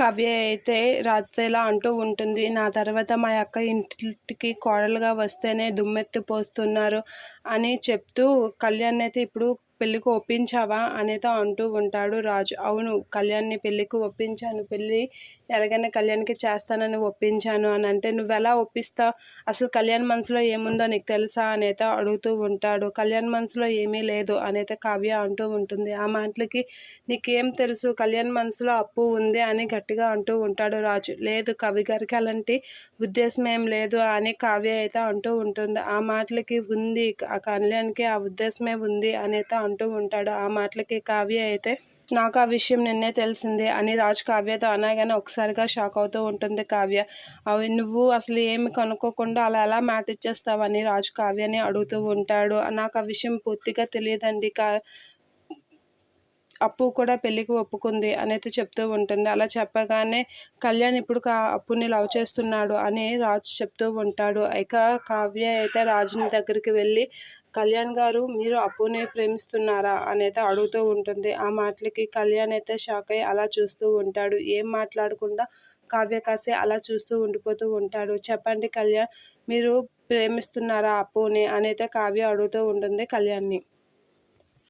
కవ్య అయితే రాజుతో ఇలా అంటూ ఉంటుంది. నా తర్వాత మా అక్క ఇంటికి కోడలుగా వస్తేనే దుమ్మెత్తి పోస్తున్నారు అని చెప్తూ కళ్యాణ్ అయితే ఇప్పుడు పెళ్ళికి ఒప్పించావా? అనేతో అంటూ ఉంటాడు రాజు. అవును కళ్యాణ్ని పెళ్ళికి ఒప్పించాను. పెళ్ళి ఎలాగైనా కళ్యాణ్కి చేస్తానని ఒప్పించాను అని అంటే నువ్వు ఎలా ఒప్పిస్తావు అసలు కళ్యాణ్ మనసులో ఏముందో నీకు తెలుసా? అనేత అడుగుతూ ఉంటాడు. కళ్యాణ్ మనసులో ఏమీ లేదు అనేత కావ్య అంటూ ఉంటుంది. ఆ మాటలకి నీకేం తెలుసు? కళ్యాణ్ మనసులో అప్పు ఉంది అని గట్టిగా అంటూ ఉంటాడు రాజు. లేదు కవి గారికి అలాంటి ఉద్దేశం ఏం లేదు అని కావ్య అయితే అంటూ ఉంటుంది. ఆ మాటలకి ఉంది ఆ కళ్యాణ్కి ఆ ఉద్దేశమే ఉంది అనేత అంటూ ఉంటాడు. ఆ మాటలకి కావ్య అయితే నాకు ఆ విషయం నిన్నే తెలిసింది అని రాజు కావ్యతో అనగానే ఒకసారిగా షాక్ అవుతూ ఉంటుంది కావ్య. అవి నువ్వు అసలు ఏమి కనుక్కోకుండా అలా ఎలా మాట ఇచ్చేస్తావని రాజు కావ్యని అడుగుతూ ఉంటాడు. నాకు ఆ విషయం పూర్తిగా తెలియదండి కా అప్పు కూడా పెళ్ళికి ఒప్పుకుంది అనేది చెప్తూ ఉంటుంది. అలా చెప్పగానే కళ్యాణ్ ఇప్పుడు కా అప్పుని లవ్ చేస్తున్నాడు అని రాజు చెప్తూ ఉంటాడు. ఇక కావ్య అయితే రాజుని దగ్గరికి వెళ్ళి కళ్యాణ్ గారు మీరు అప్పునే ప్రేమిస్తున్నారా అనేది అడుగుతూ ఉంటుంది. ఆ మాటలకి కళ్యాణ్ అయితే షాక్ అయ్యి అలా చూస్తూ ఉంటాడు. ఏం మాట్లాడకుండా కావ్య కాసే అలా చూస్తూ ఉండిపోతూ ఉంటాడు. చెప్పండి కళ్యాణ్ మీరు ప్రేమిస్తున్నారా అప్పుని అనైతే కావ్య అడుగుతూ ఉంటుంది కళ్యాణ్ని.